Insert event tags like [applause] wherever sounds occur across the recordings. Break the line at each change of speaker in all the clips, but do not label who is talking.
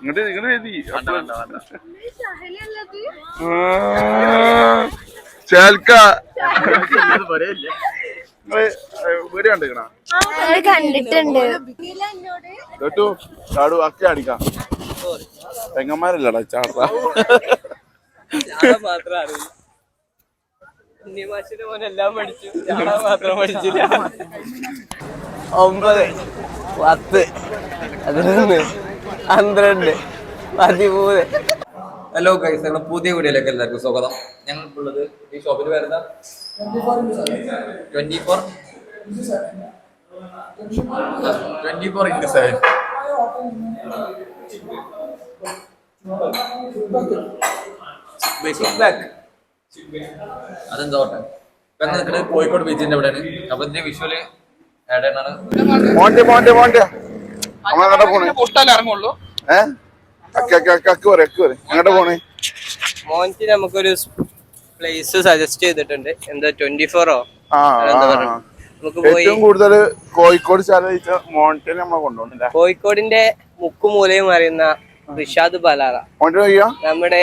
ഇങ്ങോട്ട്
നിങ്ങൾ
ചേൽക്ക
കണ്ടിട്ടുണ്ട്
കേട്ടു ചാടു അക്കി അടിക്കാം പെങ്ങന്മാരല്ലടാ ചാട
ഒമ്പത് പത്ത് നിന്ന് പന്ത്രണ്ട് പതിമൂന്ന്
ഹലോ ഗൈസ് ഞങ്ങൾ പുതിയ കുടിയിലേക്ക് എല്ലാവർക്കും സ്വാഗതം ഞങ്ങൾ ഉള്ളത് ഈ ഷോപ്പിൽ വരുന്ന twenty four twenty four into seven അതെന്താ ഓട്ടെ കോഴിക്കോട് ബീച്ചിന്റെ അവിടെയാണ് അപ്പൊ ഇതിന്റെ വിഷ്വല്
എവിടെയാണ്
ഇറങ്ങുള്ളൂ ഏഹ്
അക്ക് പറ അക്ക് അങ്ങോട്ട് പോണേ
മോനിക്ക് നമുക്കൊരു പ്ലേസ് സജസ്റ്റ് ചെയ്തിട്ടുണ്ട് എന്താ ട്വന്റി ഫോറോ
ഏറ്റവും കൂടുതൽ കോഴിക്കോട് മോണിറ്റർ നമ്മളെ കൊണ്ടുപോകുന്നില്ല
കോഴിക്കോടിന്റെ മുക്കുമൂലയും അറിയുന്ന റിഷാദ് ബലാറ നമ്മുടെ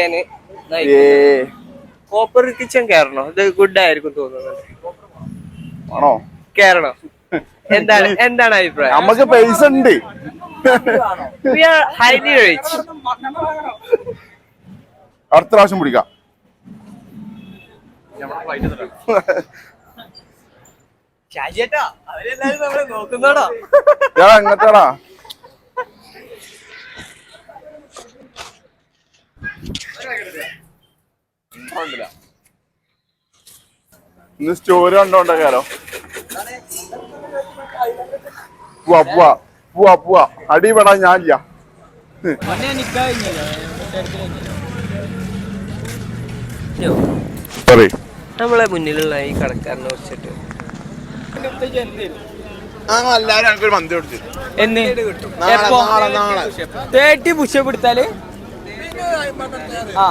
കോപ്പർ കിച്ചൺ കേറണോ ഇത് ഗുഡ് ആയിരിക്കും തോന്നുന്നുണ്ട് ആണോ കയറണോ [laughs] എന്താണ് എന്താണ് അഭിപ്രായം
നമുക്ക് പൈസ ഉണ്ട്
We are
അടുത്ത പ്രാവശ്യം പിടിക്കാം ഷാജിയേട്ടാ സ്റ്റോറി കണ്ടോണ്ടോ കാലോ പോവാ പോവാ പോവാ പോവാ അടിപെടാൻ ഞാനില്ല
നമ്മളെ മുന്നിലുള്ള ഈ കടക്കാരനെ കുറിച്ചിട്ട് തേർട്ടി പുഷപ്പ് എടുത്താല് ആ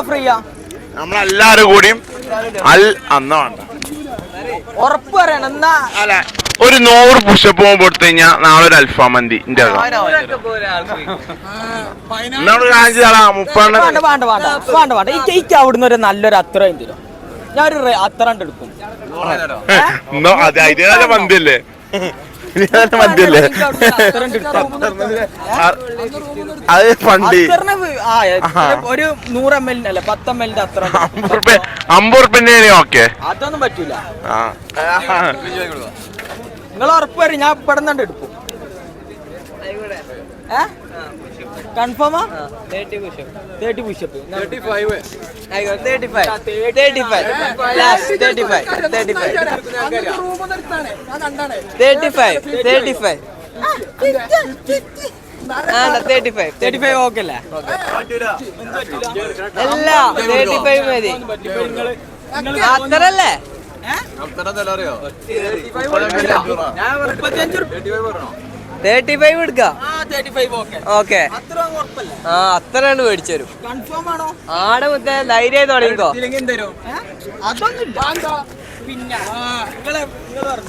ഓഫർ ചെയ്യാ
നമ്മളെല്ലാരും കൂടിയും അൽ
ഉറപ്പ് പറയണം എന്നാ
ഒരു നൂറ് പുഷപ്പ് പോകുമ്പോ എടുത്തു കഴിഞ്ഞാൽ നാളെ ഒരു അൽഫാം മന്തി
അവിടുന്ന് ഒരു നല്ലൊരു അത്രയും തരും ഞാൻ ഒരു എടുക്കും
അതിനാല ഒരു
അത്രനെ ആ, ഒരു നൂറ് എം അല്ല പത്ത് എം എല്ലിന്റെ അത്ര
അമ്പത് റുപ്യ അമ്പത് ഓക്കെ
അതൊന്നും പറ്റൂല ആ നിങ്ങൾ ഉറപ്പുവരും ഞാൻ ഇവിടെ നിന്നുണ്ട് എടുക്കും കൺഫേമാ പുഷപ്പ് അല്ലേ മതി അത്രല്ലേ തേർട്ടി
ഫൈവ്
ഓക്കെ ആ അത്ര രണ്ട് മേടിച്ചു തരും ആടെ മുത്തേ ലൈനായി തുടങ്ങിക്കോ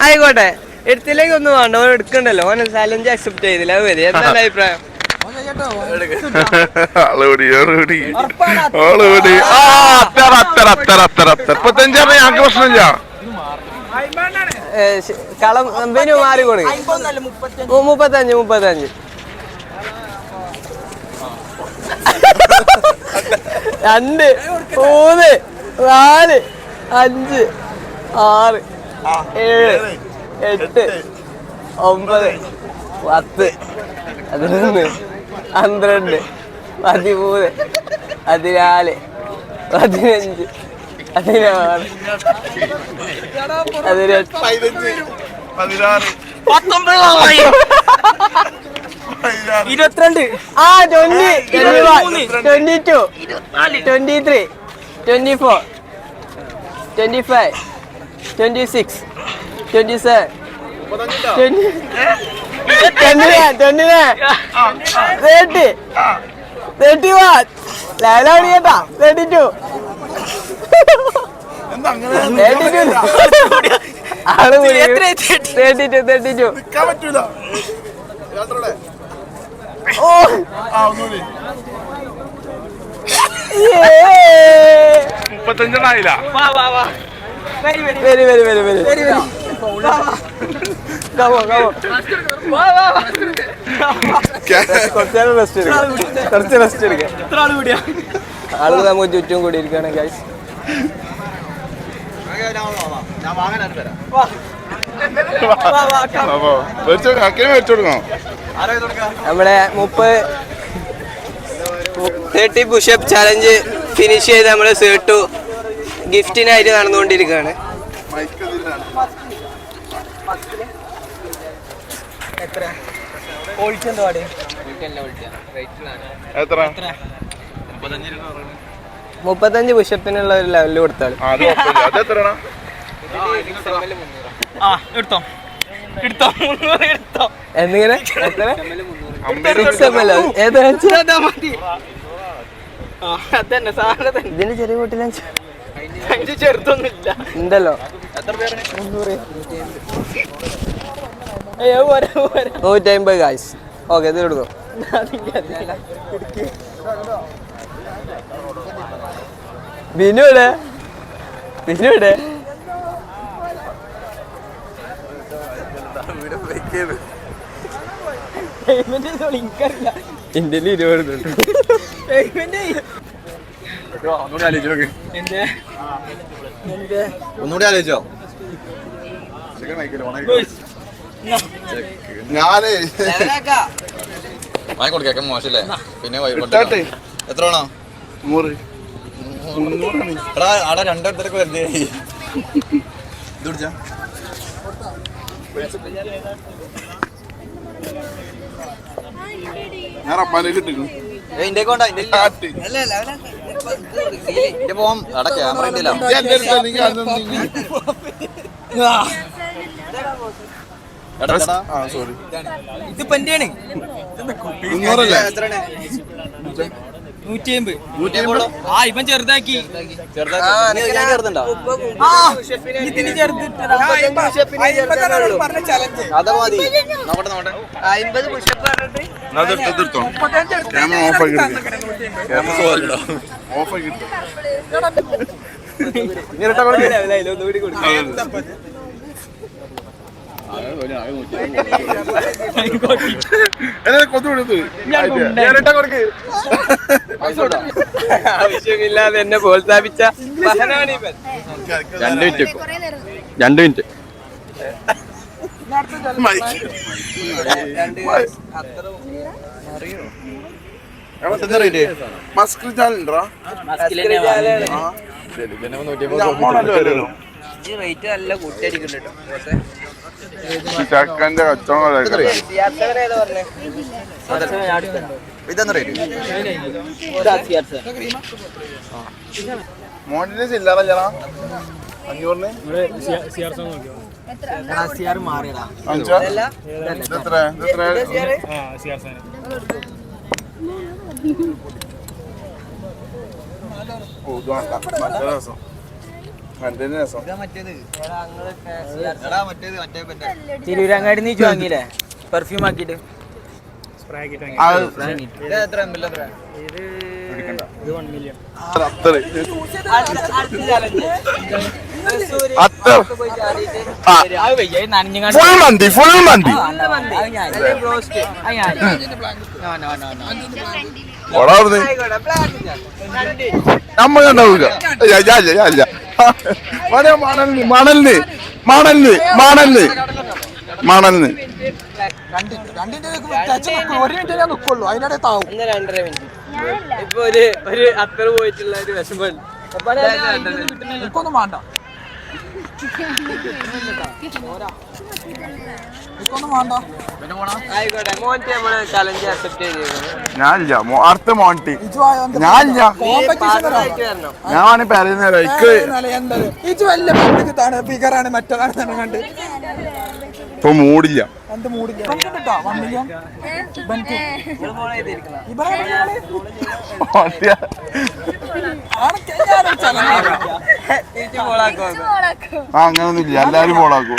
ആയിക്കോട്ടെ എടുത്തില്ലെങ്കിൽ ഒന്നും വേണ്ട ഓൻ എടുക്കണ്ടല്ലോ ഓൻ ചാലഞ്ച് അക്സെപ്റ്റ് ചെയ്തില്ല അത് മതി എന്താണ് അഭിപ്രായം ഞങ്ങൾക്ക്
പ്രശ്നമില്ല
കളം പിന്നെ മാറി കൊടുക്കും മുപ്പത്തഞ്ച് മുപ്പത്തഞ്ച് രണ്ട് മൂന്ന് നാല് അഞ്ച് ആറ് ഏഴ് എട്ട് ഒമ്പത് പത്ത് പതിനൊന്ന് പന്ത്രണ്ട് പതിമൂന്ന് പതിനാല് പതിനഞ്ച് പതിനാറ് ഇരുപത്തിരണ്ട് ആ twenty twenty one twenty two twenty three twenty four twenty five twenty six twenty seven twenty two ആള് ടു ഓ
മുപ്പത്തഞ്ചെണ്ണായില്ല
വരി വരി വരി വരി വരി വരി കുറച്ചേരം റെസ്റ്റ് എടുക്കാം കുറച്ച് റെസ്റ്റ് എടുക്കാം ആളുകൾ നമുക്ക് ചുറ്റും കൂടി ഇരിക്കുകയാണ് ഗൈസ് നമ്മളെ മുപ്പത് തേർട്ടി പുഷപ്പ് ചാലഞ്ച് ഫിനിഷ് ചെയ്ത് നമ്മള് സേട്ടു ഗിഫ്റ്റിനായിട്ട് നടന്നുകൊണ്ടിരിക്കുകയാണ്
എത്ര
എത്ര
മുപ്പത്തഞ്ച് പുഷപ്പിനുള്ള ഒരു ലെവലിൽ കൊടുത്താൽ ആ എന്നിങ്ങനെ [laughs] ഇതിന്റെ ചെറിയ വീട്ടിൽ
ചെറുതൊന്നുമില്ല
ഉണ്ടല്ലോ എത്ര പേര് നൂറ്റമ്പത് കാശ് ഓക്കെ ഇതിലെടുത്തോ ബിനു ഇവിടെ
ഒന്നുകൂടി ആലോചിച്ചോ ഞാനേ വാങ്ങിക്കോട് കേക്കാൻ മോശല്ലേ പിന്നെ എത്ര ആണോ നൂറ് എടാ ആടെ രണ്ടിടത്തേക്ക് ക്യാമറ ഡ്രസ് ആ സോറി
ഇത് ആ ഇവൻ ചെറുതാക്കി ഓഫ് ആക്കി ആവശ്യമില്ലാതെ എന്നെ പ്രോത്സാഹിപ്പിച്ച
രണ്ട് മിനിറ്റ് രണ്ട് മിനിറ്റ്
മസ്ക്
റേറ്റ് നല്ല കൂട്ടിയായിരിക്കും കേട്ടോ
ചക്കന്റെ കച്ചവടം മോട്ടിന് ചില്ലറല്ലടാ അഞ്ഞൂറിന് ഓ
തിരൂരങ്ങാടി നീ വാങ്ങിയില്ലേ പെർഫ്യൂം ആക്കിട്ട്
ഫുൾ
മന്തി ഫുൾ മന്തി ഓടാവുന്നേ നമ്മൾ കണ്ടാവുക മണലിന് മണലിന് മണലിന് മണലിന് മണലിന്
ഇപ്പൊ ഒരു ഒരു അത്തർ പോയിട്ടുള്ള ഒരു വിഷമമുണ്ട് എനിക്കൊന്നും വേണ്ട
ഞാനില്ല അടുത്ത മോണ്ടി ഫിഗറാണ് ഞാൻ പറയുന്ന ഇപ്പൊ മൂടില്ല ആ അങ്ങനൊന്നും എല്ലാരും ഫോളാക്കൂ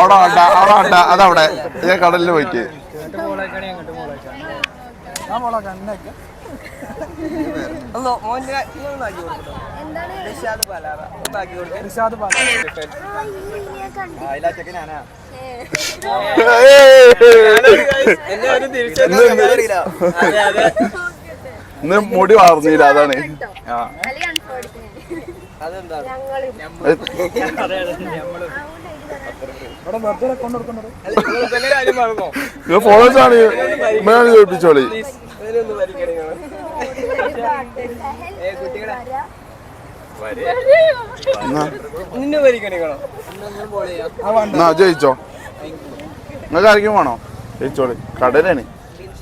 അവിടെ വേണ്ട അവിടെ വേണ്ട അതവിടെ ഞാൻ കടലിൽ പോയിട്ട് ഫോളാക്കാൻ ഇന്ന് മുടി വളർന്നില്ല അതാണ് ഫോളോസ് ആണ് ഇമ്മയാണ് ചോദിപ്പിച്ചോളി കുട്ടികളെ എന്നാ ജയിച്ചോ നിങ്ങൾക്ക് ആർക്കും വേണോ ജയിച്ചോളി കടലാണ്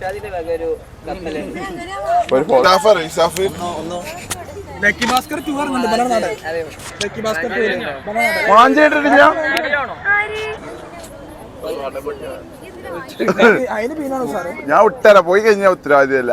ഒരു ഞാൻ വിട്ടേരാ പോയി കഴിഞ്ഞാ ഉത്തരവാദിയല്ല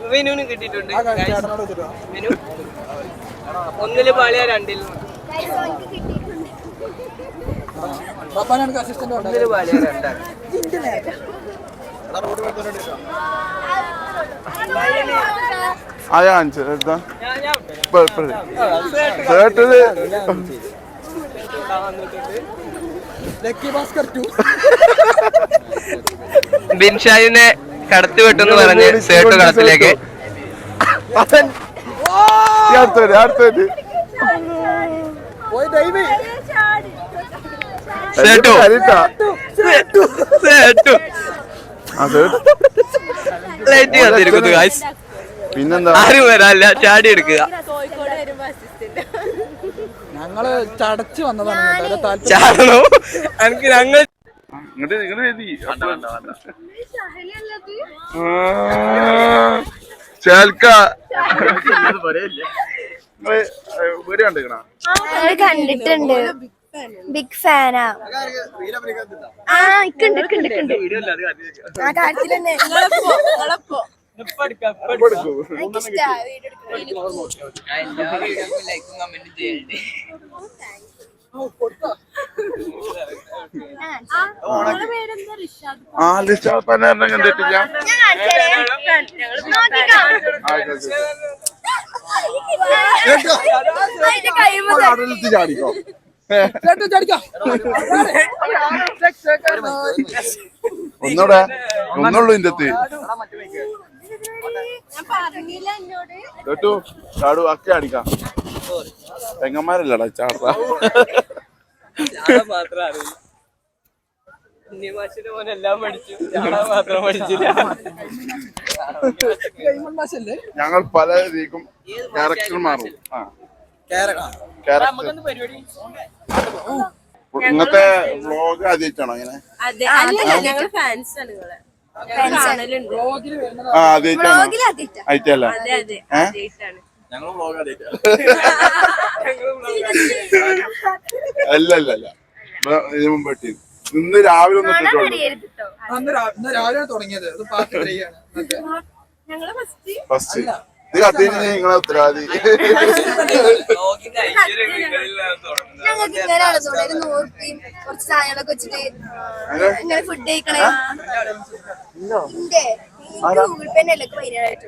മെനുവിനും കിട്ടിയിട്ടുണ്ട് മെനു ഒന്നില് പാളിയ രണ്ടിലും ഒന്നില് പാളിയ രണ്ടാണ്
അതെ എടുത്താ
കടത്തിവെട്ടെന്ന് പറഞ്ഞ് സേട്ട് കളത്തിലേക്ക് സേട്ടു സേട്ടു പിന്നെന്താ ആരും വരാല്ല ചാടി എടുക്കുക
ഞങ്ങള് ചടച്ചു വന്നതാണ്
ഞങ്ങൾ ഇങ്ങോട്ട് ഇങ്ങോട്ട് എഴുതി
ചേൽക്ക
വീഡിയോ കണ്ടിക്കണ കണ്ടിട്ടുണ്ട് ബിഗ് ഫാനാ ആ ഇക്കണ്ട് ഇക്കണ്ട് ഇക്കണ്ട് ആ കാര്യത്തിൽ തന്നെ എനിക്കിഷ്ട
വീഡിയോ
ആ ലിഷാദ് പനേറിനെ കണ്ടിട്ടില്ല കടലിട്ട് ചാടിക്കോ ഒന്നൂടെ ഒന്നുള്ളൂ ഇന്റെ അത്ത് കേട്ടു ചാടു അക്കെ അടിക്കാം തെങ്ങന്മാരല്ലടാ ചാട്ട ഞങ്ങൾ പല രീതിക്കും ക്യാരക്ടർ മാറും ഇങ്ങനത്തെ വ്ലോഗ് ആദ്യമായിട്ടാണോ
ഇങ്ങനെ ഞങ്ങൾ
ആദ്യമായിട്ടാണ് ആയിട്ടല്ല
ഏഹ്
ഞങ്ങൾ
അല്ല അല്ല അല്ല ഇതിനു മുമ്പ് ഇന്ന് രാവിലെ
ഒന്ന് അന്ന് രാവിലെ തുടങ്ങിയത്
ഫസ്റ്റ് ഇത് നിങ്ങളെ ഉത്തരവാദി
ഫുഡ് കഴിക്കണേ ഗൂഗിൾ പേ അല്ലൊക്കെ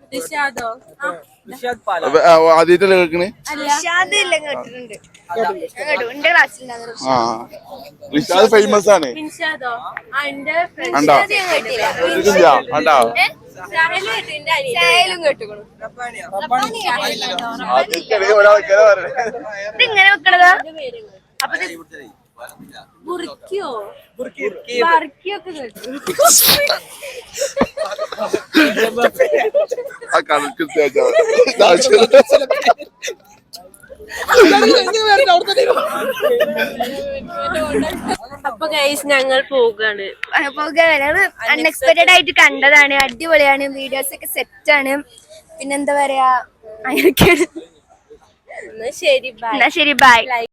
ആദ്യമായിട്ടല്ലേ കേൾക്കണേ ആ ഫേമസ് ആണ് കണ്ടോ കേട്ടിട്ടില്ല കണ്ടോ
ആദ്യമായിട്ടല്ലേ അപ്പൊ ബുർക്കിയോ ബർക്കിയൊക്കെ അപ്പൊ ഗൈസ് ഞങ്ങൾ പോകാണ് പോവുകയാണ് അൺഎക്സ്പെക്ടഡ് ആയിട്ട് കണ്ടതാണ് അടിപൊളിയാണ് വീഡിയോസ് ഒക്കെ സെറ്റ് ആണ് പിന്നെന്താ പറയാ ശരി ബൈ ശരി ബൈ